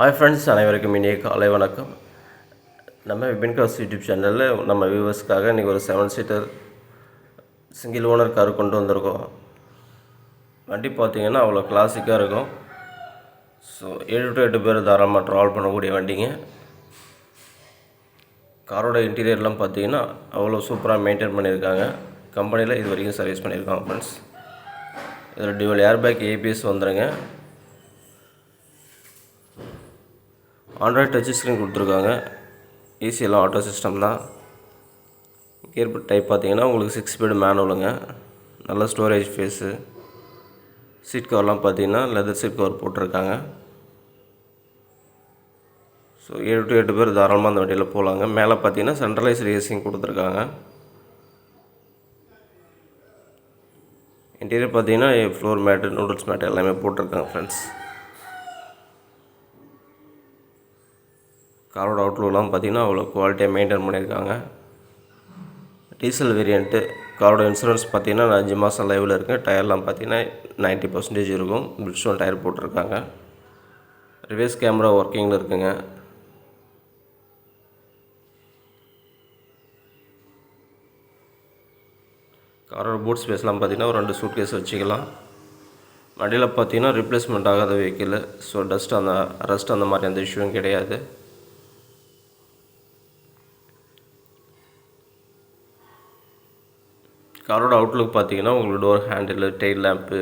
Hi friends அனைவருக்கும் இனிய காலை வணக்கம். நம்ம விபின் காஸ் யூடியூப் சேனலில் நம்ம வியூவர்ஸ்க்காக இன்றைக்கி ஒரு seven seater single owner car கொண்டு வந்திருக்கோம். வண்டி பார்த்திங்கன்னா அவ்வளோ கிளாசிக்காக இருக்கும். ஸோ ஏழு டு எட்டு பேர் தாராளமாக ட்ராவல் பண்ணக்கூடிய வண்டிங்க. காரோட இன்டீரியர்லாம் பார்த்தீங்கன்னா அவ்வளோ சூப்பராக மெயின்டைன் பண்ணியிருக்காங்க. கம்பெனியில் இது வரைக்கும் சர்வீஸ் பண்ணியிருக்காங்க ஃப்ரெண்ட்ஸ் இதில் டியூவல் ஏர்பேக் ஏபிஎஸ் வந்துடுங்க ஆண்ட்ராய்ட் டச் ஸ்க்ரீன் கொடுத்துருக்காங்க. ஈஸியெல்லாம் எல்லாம் ஆட்டோ சிஸ்டம் தான். கியர் டைப் பார்த்தீங்கன்னா உங்களுக்கு சிக்ஸ் ஸ்பீடு மேனுவலுங்க நல்ல ஸ்டோரேஜ் ஃபேஸு சீட் கவர்லாம் பார்த்தீங்கன்னா லெதர் சீட் கவர் போட்டிருக்காங்க. ஸோ ஏழு டு எட்டு பேர் தாராளமாக அந்த வண்டியில் போகலாங்க மேலே பார்த்தீங்கன்னா சென்ட்ரலைஸ்டு ஏசியும் கொடுத்துருக்காங்க. இன்டீரியர் பார்த்தீங்கன்னா ஃப்ளோர் மேட்டு நூடுல்ஸ் மேட்டு எல்லாமே போட்டிருக்காங்க ஃப்ரெண்ட்ஸ் காரோட அவுட்லுக்லாம் பார்த்திங்கன்னா அவ்வளோ குவாலிட்டியாக மெயின்டைன் பண்ணியிருக்காங்க. டீசல் வேரியண்ட்டு காரோட இன்சூரன்ஸ் பார்த்திங்கன்னா நான் அஞ்சு மாதம் லைவில் இருக்கேன் டயர்லாம் பார்த்திங்கன்னா நைன்ட்டி பர்சன்டேஜ் இருக்கும். பிரிட்ஸும் டயர் போட்டிருக்காங்க. ரிவர்ஸ் கேமரா ஒர்க்கிங்கில் இருக்குங்க. காரோட பூட் ஸ்பேஸ்லாம் பார்த்திங்கன்னா ஒரு ரெண்டு சூட் கேஸ் வச்சுக்கலாம். வண்டியில் பார்த்தீங்கன்னா ரிப்ளேஸ்மெண்ட் ஆகாத வெஹிக்கிள் ஸோ டஸ்ட் அந்த ரஸ்ட் அந்த மாதிரி எந்த இஷ்யூவும் கிடையாது. காரோட அவுட்லுக் பார்த்தீங்கன்னா உங்களுக்கு door handle tail lamp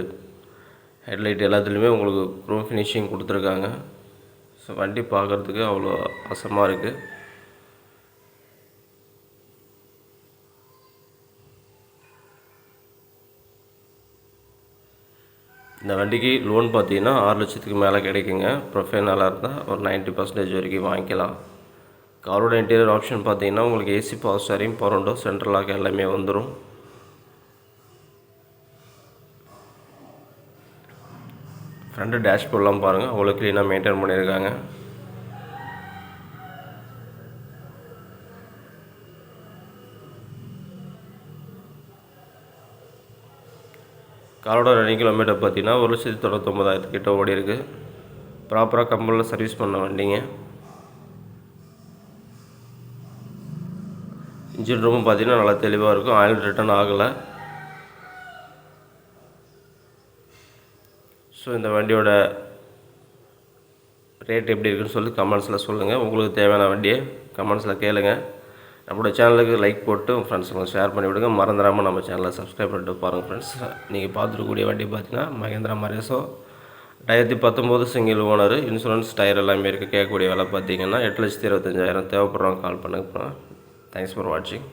headlight எல்லாத்துலேயுமே உங்களுக்கு க்ரோம் ஃபினிஷிங் கொடுத்துருக்காங்க. ஸோ வண்டி பார்க்குறதுக்கு அவ்வளோ அசமாக இருக்குது இந்த வண்டிக்கு லோன் பார்த்தீங்கன்னா ஆறு லட்சத்துக்கு மேலே கிடைக்குங்க. ப்ரொஃபைல் நல்லா இருந்தால் ஒரு நைன்ட்டி பர்சன்டேஜ் வரைக்கும் வாங்கிக்கலாம். காரோட இன்டீரியர் ஆப்ஷன் பார்த்தீங்கன்னா உங்களுக்கு ஏசி பவர் ஸ்டாரிங் பவர்ண்டோ சென்ட்ரல் லாக் எல்லாமே வந்துடும் ஃப்ரண்ட்டு டேஷ்போர்ட்லாம் பாருங்கள் அவ்வளோ க்ளீனாக மெயின்டைன் பண்ணியிருக்காங்க. காரோட ரன்னிங் கிலோமீட்டர் பார்த்தீங்கன்னா ஒரு லட்சத்தி தொண்ணூத்தொம்பதாயிரத்துக்கிட்ட ஓடி இருக்குது ப்ராப்பராக கம்பெனியில் சர்வீஸ் பண்ண வண்டிங்க. இன்ஜின் ரூமும் பார்த்தீங்கன்னா நல்லா தெளிவாக இருக்கும். ஆயில் ரிட்டர்ன் ஆகலை. ஸோ இந்த வண்டியோட ரேட் எப்படி இருக்குன்னு சொல்லி கமெண்ட்ஸில் சொல்லுங்கள் உங்களுக்கு தேவையான வண்டியை கமெண்ட்ஸில் கேளுங்க. நம்மளோட சேனலுக்கு லைக் போட்டு உங்கள் ஃப்ரெண்ட்ஸுங்களுக்கு ஷேர் பண்ணி விடுங்க. மறந்துடாமல் நம்ம சேனலை சப்ஸ்கிரைப் பண்ணிட்டு பாருங்கள் ஃப்ரெண்ட்ஸ் நீங்கள் பார்த்துருக்கக்கூடிய வண்டி பார்த்தீங்கன்னா மகேந்திரா மரேசோ ரெண்டாயிரத்தி பத்தொம்போது சிங்கிள் ஓனர் இன்சூரன்ஸ் டயர் எல்லாமே இருக்குது கேட்கக்கூடிய விலை பார்த்தீங்கன்னா எட்டு லட்சத்தி இருபத்தஞ்சாயிரம் தேவைப்படுறவங்க கால் பண்ணுங்க. தேங்க்ஸ் ஃபார் வாட்சிங்